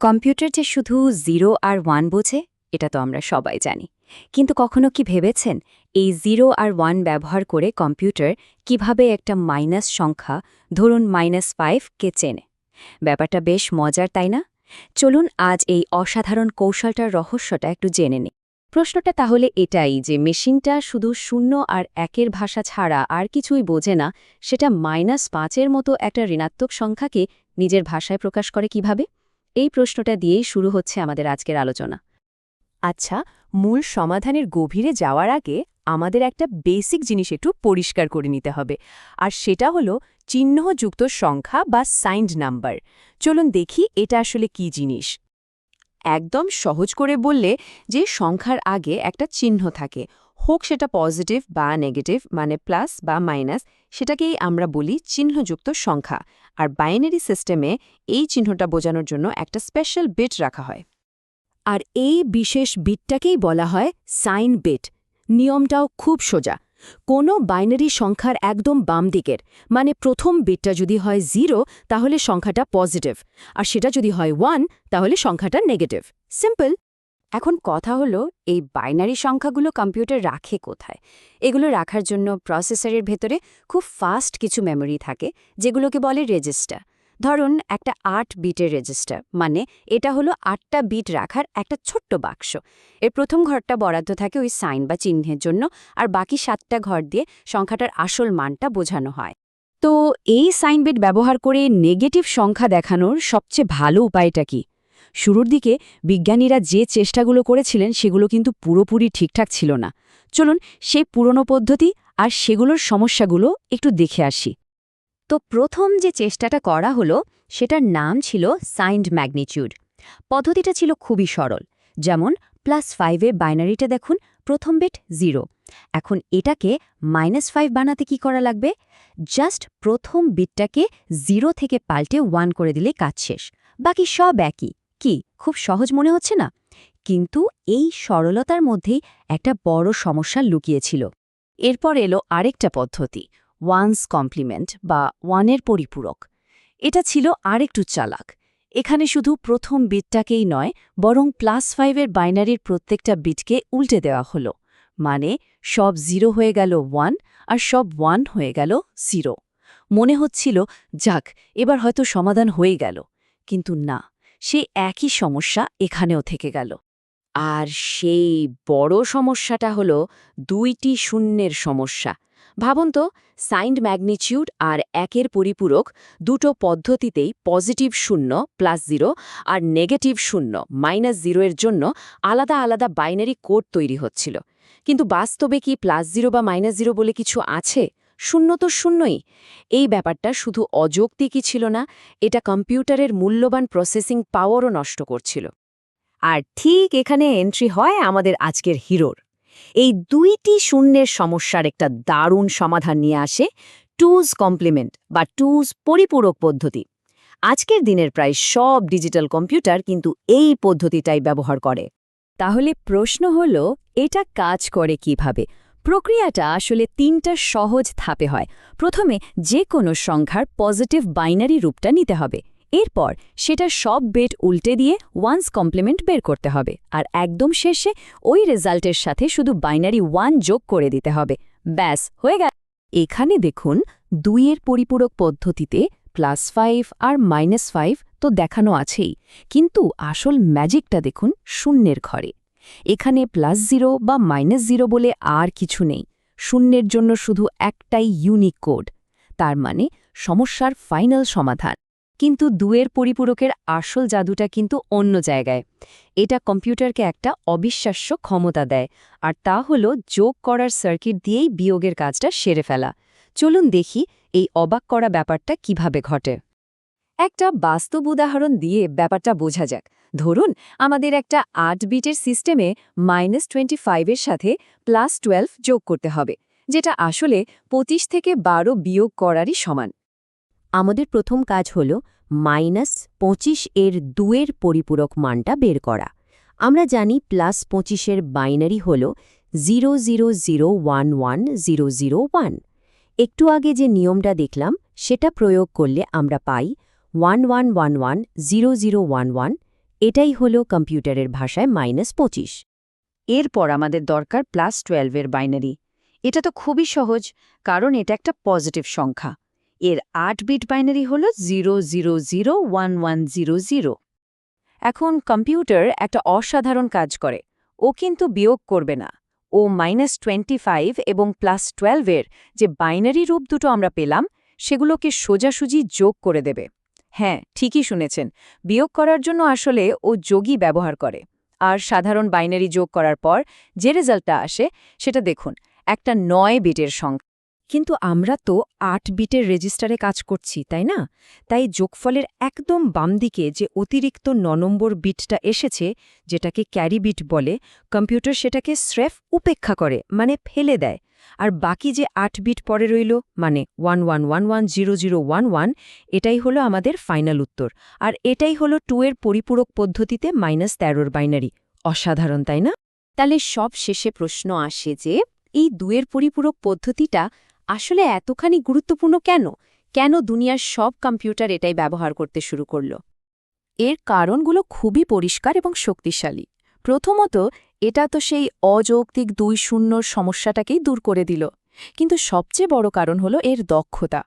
Computer যে শুধু zero আর one বোঝে, এটা তো আমরা সবাই জানি। কিন্তু কখনো কি ভেবেছেন এই জিরো আর ওয়ান ব্যবহার করে কম্পিউটার কীভাবে একটা মাইনাস সংখ্যা, ধরুন মাইনাস ফাইভকে চেনে? ব্যাপারটা বেশ মজার, তাই না? চলুন আজ এই অসাধারণ কৌশলটার রহস্যটা একটু জেনে নিই। প্রশ্নটা তাহলে এটাই যে মেশিনটা শুধু শূন্য আর একের ভাষা ছাড়া আর কিছুই বোঝে না, সেটা মাইনাস পাঁচের মতো একটা ঋণাত্মক সংখ্যাকে নিজের ভাষায় প্রকাশ করে কীভাবে? এই প্রশ্নটা দিয়েই শুরু হচ্ছে আমাদের আজকের আলোচনা। আচ্ছা মূল সমাধানের গভীরে যাওয়ার আগে আমাদের একটা বেসিক জিনিস একটু পরিষ্কার করে নিতে হবে, আর সেটা হলো চিহ্নযুক্ত সংখ্যা বা সাইন্ড নাম্বার। চলুন দেখি এটা আসলে কি জিনিস। একদম সহজ করে বললে যে সংখ্যার আগে একটা চিহ্ন থাকে হোক সেটা পজিটিভ বা নেগেটিভ মানে প্লাস বা মাইনাস, সেটাকেই আমরা বলি চিহ্নযুক্ত সংখ্যা। আর বাইনারি সিস্টেমে এই চিহ্নটা বোঝানোর জন্য একটা স্পেশাল বিট রাখা হয়। আর এই বিশেষ বিটটাকেই বলা হয় সাইন বিট। নিয়মটাও খুব সোজা। কোনো বাইনারি সংখ্যার একদম বাম দিকের মানে প্রথম বিটটা যদি হয় জিরো, তাহলে সংখ্যাটা পজিটিভ। আর সেটা যদি হয় ওয়ান, তাহলে সংখ্যাটা নেগেটিভ। সিম্পল। এখন কথা হলো, এই বাইনারি সংখ্যাগুলো কম্পিউটার রাখে কোথায়? এগুলো রাখার জন্য প্রসেসরের ভেতরে খুব ফাস্ট কিছু মেমোরি থাকে, যেগুলোকে বলে রেজিস্টার। ধরুন, একটা আট বিটের রেজিস্টার মানে এটা হলো আটটা বিট রাখার একটা ছোট্ট বাক্স। এর প্রথম ঘরটা বরাদ্দ থাকে ওই সাইন বা চিহ্নের জন্য, আর বাকি সাতটা ঘর দিয়ে সংখ্যাটার আসল মানটা বোঝানো হয়। তো এই সাইন বিট ব্যবহার করে নেগেটিভ সংখ্যা দেখানোর সবচেয়ে ভালো উপায়টা কি? শুরুর দিকে বিজ্ঞানীরা যে চেষ্টাগুলো করেছিলেন সেগুলো কিন্তু পুরোপুরি ঠিকঠাক ছিল না। চলুন সেই পুরনো পদ্ধতি আর সেগুলোর সমস্যাগুলো একটু দেখে আসি। তো প্রথম যে চেষ্টাটা করা হলো, সেটার নাম ছিল সাইন্ড ম্যাগনিচিউড পদ্ধতিটা ছিল খুবই সরল। যেমন, প্লাস ফাইভে বাইনারিটা দেখুন, প্রথম বিট জিরো। এখন এটাকে মাইনাস ফাইভ বানাতে কি করা লাগবে? জাস্ট প্রথম বিটটাকে জিরো থেকে পাল্টে ওয়ান করে দিলে কাজ শেষ। বাকি সব একই। কি? খুব সহজ মনে হচ্ছে না? কিন্তু এই সরলতার মধ্যেই একটা বড় সমস্যা লুকিয়েছিল। এরপর এলো আরেকটা পদ্ধতি ওয়ান্স কমপ্লিমেন্ট বা ওয়ানের পরিপূরক। এটা ছিল আরেকটু চালাক। এখানে শুধু প্রথম বিটটাকেই নয়, বরং প্লাস ফাইভের বাইনারির প্রত্যেকটা বিটকে উল্টে দেওয়া হলো। মানে সব জিরো হয়ে গেল ওয়ান আর সব ওয়ান হয়ে গেল জিরো মনে হচ্ছিল, যাক, এবার হয়তো সমাধান হয়ে গেল। কিন্তু না। সেই একই সমস্যা এখানেও থেকে গেল। আর সেই বড় সমস্যাটা হলো দুইটি শূন্যের সমস্যা। ভাবুন তো, সাইন্ড ম্যাগনিচিউড আর একের পরিপূরক দুটো পদ্ধতিতেই পজিটিভ শূন্য প্লাস জিরো আর নেগেটিভ শূন্য মাইনাস জিরোয়ের জন্য আলাদা আলাদা বাইনারি কোড তৈরি হচ্ছিল। কিন্তু বাস্তবে কি প্লাস জিরো বা মাইনাস জিরো বলে কিছু আছে? শূন্য তো শূন্যই। এই ব্যাপারটা শুধু অযৌক্তিকই ছিল না, এটা কম্পিউটারের মূল্যবান প্রসেসিং পাওয়ারও নষ্ট করছিল। আর ঠিক এখানে এন্ট্রি হয় আমাদের আজকের হিরোর। এই দুইটি শূন্যের সমস্যার একটা দারুণ সমাধান নিয়ে আসে টুজ কমপ্লিমেন্ট বা টুজ পরিপূরক পদ্ধতি। আজকের দিনের প্রায় সব ডিজিটাল কম্পিউটার কিন্তু এই পদ্ধতিটাই ব্যবহার করে। তাহলে প্রশ্ন হল, এটা কাজ করে কীভাবে? প্রক্রিয়াটা আসলে তিনটা সহজ ধাপে হয়। প্রথমে যে কোনো সংখ্যার পজিটিভ বাইনারি রূপটা নিতে হবে। এরপর সেটা সব বেট উল্টে দিয়ে ওয়ান্স কমপ্লিমেন্ট বের করতে হবে। আর একদম শেষে ওই রেজাল্টের সাথে শুধু বাইনারি ওয়ান যোগ করে দিতে হবে। ব্যাস, হয়ে গেল। এখানে দেখুন, দুইয়ের পরিপূরক পদ্ধতিতে প্লাস ফাইভ আর মাইনাস ফাইভ তো দেখানো আছেই। কিন্তু আসল ম্যাজিকটা দেখুন, শূন্যের ঘরে। এখানে প্লাস জিরো বা মাইনাস জিরো বলে আর কিছু নেই। শূন্যের জন্য শুধু একটাই ইউনিক কোড তার মানে সমস্যার ফাইনাল সমাধান। কিন্তু দুয়ের পরিপূরকের আসল জাদুটা কিন্তু অন্য জায়গায়। এটা কম্পিউটারকে একটা অবিশ্বাস্য ক্ষমতা দেয়। আর তা হল যোগ করার সার্কিট দিয়েই বিয়োগের কাজটা সেরে ফেলা। চলুন দেখি এই অবাক করা ব্যাপারটা কীভাবে ঘটে। একটা বাস্তব উদাহরণ দিয়ে ব্যাপারটা বোঝা যাক। ধরুন, আমাদের একটা আট বিটের সিস্টেমে মাইনাস টোয়েন্টি ফাইভের সাথে প্লাস টুয়েলভ যোগ করতে হবে, যেটা আসলে পঁচিশ থেকে বারো বিয়োগ করারই সমান। আমাদের প্রথম কাজ হল মাইনাস পঁচিশ এর দুয়ের পরিপূরক মানটা বের করা। আমরা জানি প্লাস পঁচিশের বাইনারি হল zero zero zero one one zero zero one. একটু আগে যে নিয়মটা দেখলাম, সেটা প্রয়োগ করলে আমরা পাই one one one one zero zero one one এটাই হলো কম্পিউটারের ভাষায় মাইনাস পঁচিশ। এরপর আমাদের দরকার প্লাস টুয়েলভের বাইনারি এটা তো খুবই সহজ, কারণ এটা একটা পজিটিভ সংখ্যা। এর আট বিট বাইনারি হল zero zero zero one one zero zero এখন কম্পিউটার একটা অসাধারণ কাজ করে, ও কিন্তু বিয়োগ করবে না। ও মাইনাস টোয়েন্টি ফাইভ এবং প্লাস টুয়েলভের যে বাইনারি রূপ দুটো আমরা পেলাম, সেগুলোকে সোজাসুজি যোগ করে দেবে। হ্যাঁ ঠিকই শুনেছেন। বিয়োগ করার জন্য আসলে ও যোগী ব্যবহার করে। আর সাধারণ বাইনারি যোগ করার পর যে রেজাল্টটা আসে, সেটা দেখুন, একটা নয় বিটের সংখ্যা। কিন্তু আমরা তো আট বিটের রেজিস্টারে কাজ করছি, তাই না? তাই যোগফলের একদম বাম দিকে যে অতিরিক্ত ন নম্বর বিটটা এসেছে, যেটাকে ক্যারি বিট বলে, কম্পিউটার সেটাকে স্রেফ উপেক্ষা করে মানে ফেলে দেয়। আর বাকি যে আট বিট পরে রইল মানে one one one one zero zero one one, এটাই হলো আমাদের ফাইনাল উত্তর। আর এটাই হলো টু এর পরিপূরক পদ্ধতিতে মাইনাস তেরোর বাইনারি। অসাধারণ, তাই না? তাহলে সব শেষে প্রশ্ন আসে যে, এই দুয়ের পরিপূরক পদ্ধতিটা আসলে এতখানি গুরুত্বপূর্ণ কেন? কেন দুনিয়ার সব কম্পিউটার এটাই ব্যবহার করতে শুরু করল? এর কারণগুলো খুবই পরিষ্কার এবং শক্তিশালী। প্রথমত, এটা তো সেই অযৌক্তিক দুই শূন্যর সমস্যাটাকেই দূর করে দিল। কিন্তু সবচেয়ে বড় কারণ হলো এর দক্ষতা।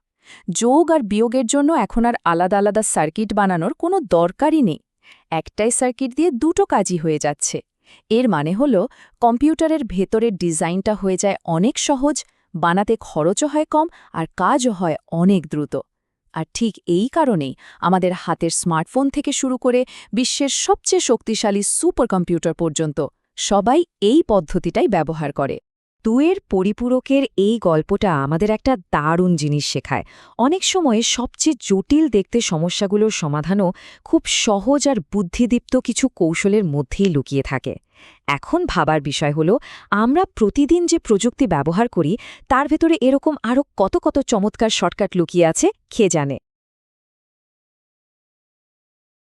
যোগ আর বিয়োগের জন্য এখন আর আলাদা আলাদা সার্কিট বানানোর কোনো দরকারই নেই। একটাই সার্কিট দিয়ে দুটো কাজই হয়ে যাচ্ছে। এর মানে হল, কম্পিউটারের ভেতরের ডিজাইনটা হয়ে যায় অনেক সহজ বানাতে খরচও হয় কম আর কাজও হয় অনেক দ্রুত। আর ঠিক এই কারণেই আমাদের হাতের স্মার্টফোন থেকে শুরু করে বিশ্বের সবচেয়ে শক্তিশালী সুপার কম্পিউটার পর্যন্ত সবাই এই পদ্ধতিটাই ব্যবহার করে। দুয়ের পরিপূরকের এই গল্পটা আমাদের একটা দারুণ জিনিস শেখায়। অনেক সময় সবচেয়ে জটিল দেখতে সমস্যাগুলোর সমাধানও খুব সহজ আর বুদ্ধিদীপ্ত কিছু কৌশলের মধ্যেই লুকিয়ে থাকে। এখন ভাবার বিষয় হলো, আমরা প্রতিদিন যে প্রযুক্তি ব্যবহার করি, তার ভেতরে এরকম আরও কত কত চমৎকার শর্টকাট লুকিয়ে আছে খে জানে?